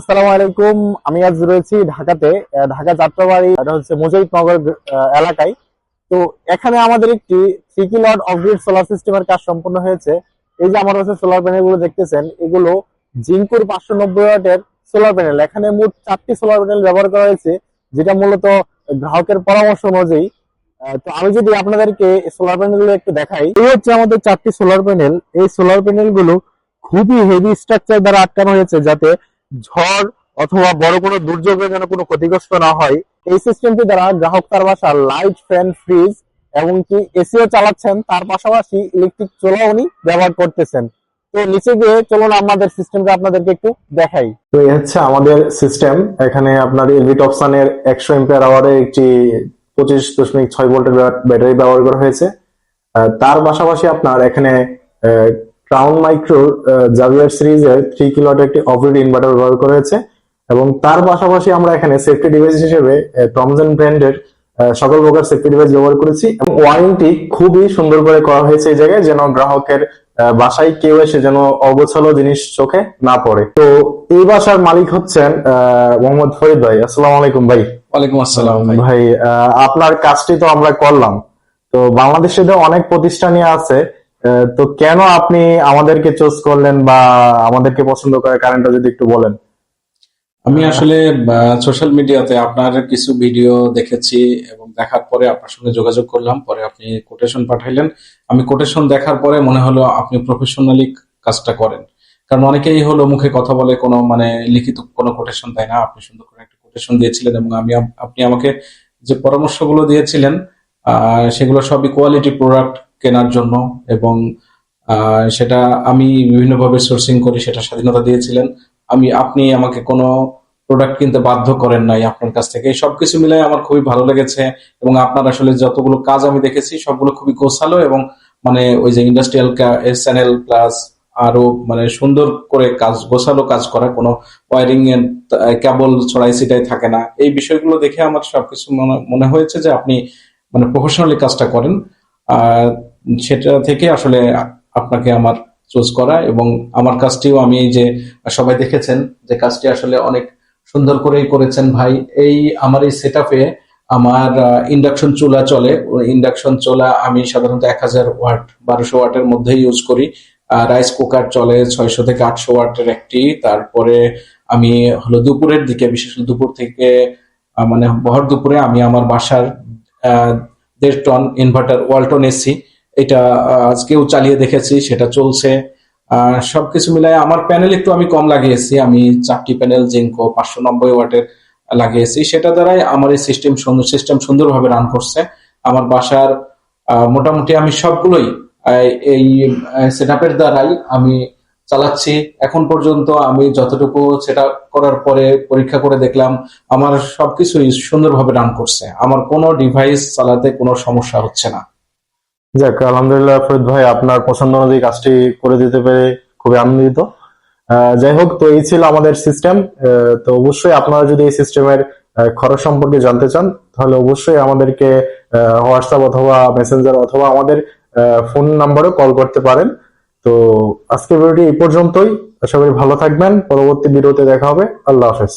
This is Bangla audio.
আসসালামু আমি আজ রয়েছি ঢাকাতে ঢাকা যাত্রাবাড়ি এটা হচ্ছে মোজাইকনগর আহ, এলাকায়। তো এখানে আমাদের একটি three kilowatt off grid solar সিস্টেমের কাজ সম্পন্ন হয়েছে। এই যে আমার কাছে সোলার প্যানেলগুলো দেখতেছেন এগুলো জিঙ্কুর পাঁচশো নব্বই ওয়াটের সোলার প্যানেল এখানে মোট চারটি সোলার প্যানেল ব্যবহার করা হয়েছে যেটা মূলত গ্রাহকের পরামর্শ অনুযায়ী। তো আমি যদি আপনাদেরকে সোলার প্যানেল একটু দেখাই এই হচ্ছে আমাদের চারটি সোলার প্যানেল এই সোলার প্যানেলগুলো খুবই হেভি স্ট্রাকচার দ্বারা আটকানো হয়েছে যাতে ঝড় অথবা বড় কোনো দুর্যোগে যেন কোনো ক্ষতিগ্রস্ত না হয়, এই সিস্টেমটি দ্বারা গ্রাহক তার বাসার লাইট ফ্যান ফ্রিজ এবং কি এসিও চালাচ্ছেন, তার পাশাপাশি ইলেকট্রিক চুলা উনি ব্যবহার করতেছেন। তো নিচে গিয়ে চলুন আমাদের সিস্টেমটা আপনাদেরকে একটু দেখাই। তো এই হচ্ছে আমাদের সিস্টেম এখানে আপনার এলভিট অপশনের একশো এম্পিয়ার আওয়ারের একটি পঁচিশ দশমিক ছয় ভোল্টের ব্যাটারি ব্যবহার করা হয়েছে। তার পাশাপাশি আপনার এখানে ক্রাউন মাইক্রোর জাভিয়ার সিরিজের থ্রি কিলোয়াট একটি অফগ্রিড ইনভার্টার ব্যবহার করা হয়েছে এবং তার পাশাপাশি আমরা এখানে সেফটি ডিভাইস হিসেবে টমসন ব্র্যান্ডের সকল প্রকার সেফটি ডিভাইস ব্যবহার করেছি এবং ওয়ারেন্টি খুবই সুন্দর করে করা হয়েছে এই জায়গায় যেন গ্রাহকের বাসায় কেউ এসে যেন অগোছালো জিনিস চোখে না পড়ে। তো এই বাসার মালিক হচ্ছেন আহ, মোহাম্মদ ফরিদ ভাই। আসসালামু আলাইকুম ভাই। ওয়ালাইকুম আসসালাম ভাই। আপনার কাজটি তো আমরা করলাম। তো বাংলাদেশে তো অনেক প্রতিষ্ঠানই আছে তো কেন আপনি আমাদেরকে চুজ করলেন বা আমাদেরকে পছন্দ করে কারণটা যদি একটু বলেন? আমি আসলে সোশ্যাল মিডিয়াতে আপনার কিছু ভিডিও দেখেছি এবং দেখার পরে আপনার সঙ্গে যোগাযোগ করলাম, পরে আপনি কোটেশন পাঠাইলেন। আমি কোটেশন দেখার পরে মনে হলো আপনি প্রফেশনালি কাজটা করেন। কারণ অনেকেই হলো মুখে কথা বলে কোনো মানে লিখিত কোনো কোটেশন দেয় না, আপনি সুন্দর করে একটা কোটেশন দিয়েছিলেন এবং আমি আপনি আমাকে যে পরামর্শগুলো দিয়েছিলেন সেগুলো সবই কোয়ালিটি প্রোডাক্ট কেনার জন্য এবং সেটা আমি বিভিন্নভাবে সোর্সিং করি সেটা স্বাধীনতা দিয়েছিলেন। আমি, আপনি আমাকে কোনো প্রোডাক্ট কিনতে বাধ্য করেন নাই আপনার কাছ থেকে। সবকিছু মিলে আমার খুবই ভালো লেগেছে এবং আপনার আসলে যতগুলো কাজ আমি দেখেছি সবগুলো খুবই গোছালো এবং মানে ওই যে ইন্ডাস্ট্রিয়াল চ্যানেল প্লাস আরও মানে সুন্দর করে কাজ, গোছালো কাজ করা, কোনো ওয়ারিং এর কেবল ছড়াই ছিটাই থাকে না। এই বিষয়গুলো দেখে আমার সবকিছু মনে- মনে হয়েছে যে আপনি মানে প্রফেশনালি কাজটা করেন। আর সেটা থেকে আসলে আপনাকে আমার চুজ করা এবং আমার কাজটিও আমি যে সবাই দেখেছেন যে কাজটি আসলে অনেক সুন্দর করেই করেছেন ভাই। এই আমার এই সেট আমার ইন্ডাকশন চুলা চলে। ইন্ডাকশন চুলা আমি সাধারণত এক হাজার ওয়াট, বারোশো ওয়াটের মধ্যে ইউজ করি। রাইস কুকার চলে ছয়শো থেকে আটশো ওয়াটের একটি। তারপরে আমি হলো দুপুরের দিকে, বিশেষ দুপুর থেকে মানে ভর দুপুরে আমি আমার বাসার দেড় টন ইনভার্টার ওয়ালটন এসি এটা আজকেও চালিয়ে দেখেছি, সেটা চলছে। সবকিছু মিলায় আমার প্যানেল একটু আমি কম লাগিয়েছি। আমি চারটি প্যানেল, জিঙ্কো, পাঁচশো নব্বই ওয়াটের লাগিয়েছি। সেটা দ্বারাই আমার এই সিস্টেম সুন্দর, সিস্টেম সুন্দরভাবে রান করছে। আমার বাসার মোটামুটি আমি সবগুলোই এই সেট আপের দ্বারাই আমি চালাচ্ছি। এখন পর্যন্ত আমি যতটুকু সেটা করার পরে পরীক্ষা করে দেখলাম, আমার সবকিছুই সুন্দরভাবে রান করছে। আমার কোনো ডিভাইস চালাতে কোনো সমস্যা হচ্ছে না। যাক, আলহামদুলিল্লাহ ফরিদ ভাই, আপনার পছন্দ অনুযায়ী কাজটি করে দিতে পেরে খুবই আনন্দিত। যাই হোক, তো এই ছিল আমাদের সিস্টেম তো অবশ্যই আপনারা যদি এই সিস্টেমের খরচ সম্পর্কে জানতে চান, তাহলে অবশ্যই আমাদেরকে হোয়াটসঅ্যাপ অথবা মেসেঞ্জার অথবা আমাদের ফোন নাম্বারেও কল করতে পারেন। তো আজকের ভিডিওটি এই পর্যন্তই। আশা করি ভালো থাকবেন। পরবর্তী ভিডিওতে দেখা হবে। আল্লাহ হাফেজ।